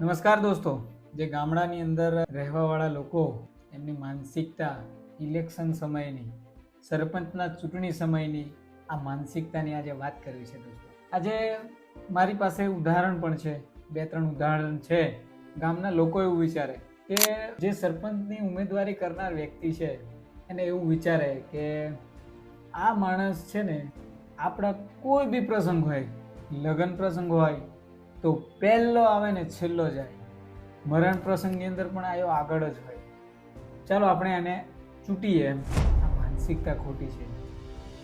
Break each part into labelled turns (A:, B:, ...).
A: નમસ્કાર દોસ્તો. જે ગામડાની અંદર રહેવાવાળા લોકો એમની માનસિકતા ઇલેક્શન સમયની, સરપંચના ચૂંટણી સમયની આ માનસિકતાની આજે વાત કરવી છે દોસ્તો. આજે મારી પાસે ઉદાહરણ પણ છે, બે ત્રણ ઉદાહરણ છે. ગામના લોકો એવું વિચારે કે જે સરપંચની ઉમેદવારી કરનાર વ્યક્તિ છે, એને એવું વિચારે કે આ માણસ છે ને આપણા કોઈ બી પ્રસંગ હોય, લગ્ન પ્રસંગ હોય તો પહેલો આવે ને છેલ્લો જાય. મરણ પ્રસંગની અંદર પણ આવ્યો આગળ જ હોય. ચાલો આપણે આને ચૂંટીએ એમ. આ માનસિકતા ખોટી છે.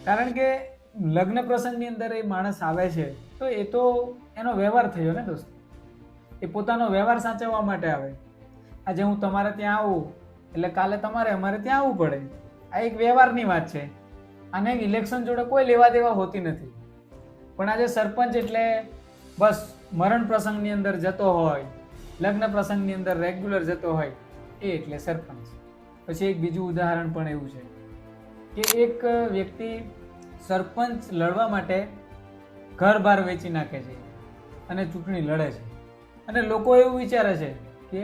A: કારણ કે લગ્ન પ્રસંગની અંદર એ માણસ આવે છે, તો એ તો એનો વ્યવહાર થયો ને દોસ્તો. એ પોતાનો વ્યવહાર સાચવવા માટે આવે. આજે હું તમારે ત્યાં આવું, એટલે કાલે તમારે અમારે ત્યાં આવવું પડે. આ એક વ્યવહારની વાત છે. અને ઇલેક્શન જોડે કોઈ લેવા દેવા હોતી નથી. પણ આજે સરપંચ એટલે બસ મરણ પ્રસંગની અંદર જતો હોય, લગ્ન પ્રસંગની અંદર રેગ્યુલર જતો હોય, એ એટલે સરપંચ. પછી એક બીજું ઉદાહરણ પણ એવું છે કે એક વ્યક્તિ સરપંચ લડવા માટે ઘર બહાર વેચી નાખે છે અને ચૂંટણી લડે છે. અને લોકો એવું વિચારે છે કે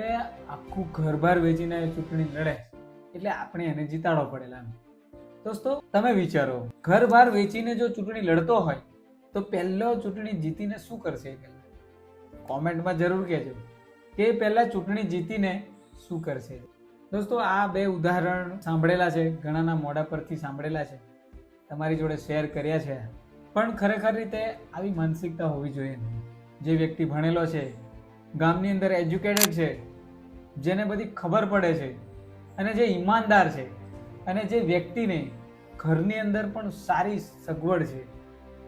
A: આખું ઘર બહાર વેચીને ચૂંટણી લડે એટલે આપણે એને જીતાડવો પડેલા દોસ્તો, તમે વિચારો, ઘર બહાર વેચીને જો ચૂંટણી લડતો હોય, તો પહેલો ચૂંટણી જીતીને શું કરશે પહેલા? કોમેન્ટમાં જરૂર કહેજો કે પહેલાં ચૂંટણી જીતીને શું કરશે. દોસ્તો, આ બે ઉદાહરણ સાંભળેલા છે, ઘણાના મોઢા પરથી સાંભળેલા છે, તમારી જોડે શેર કર્યા છે. પણ ખરેખર રીતે આવી માનસિકતા હોવી જોઈએ નહીં. જે વ્યક્તિ ભણેલો છે, ગામની અંદર એજ્યુકેટેડ છે, જેને બધી ખબર પડે છે, અને જે ઈમાનદાર છે, અને જે વ્યક્તિને ઘરની અંદર પણ સારી સગવડ છે,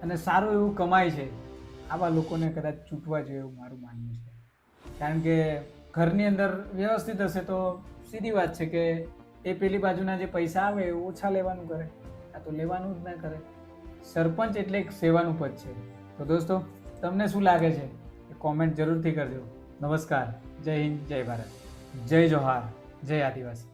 A: અને સારું એવું કમાય છે આવા લોકોને કદાચ ચૂંટવા જોઈએ એવું મારું માનવું છે. કારણ કે ઘરની અંદર વ્યવસ્થિત હશે તો સીધી વાત છે કે એ પેલી બાજુના જે પૈસા આવે એ ઓછા લેવાનું કરે, આ તો લેવાનું જ ના કરે. સરપંચ એટલે એક સેવાનું પદ છે. તો દોસ્તો, તમને શું લાગે છે? એ કોમેન્ટ જરૂરથી કરજો. નમસ્કાર. જય હિન્દ, જય ભારત. જય જોહાર. જય આદિવાસી.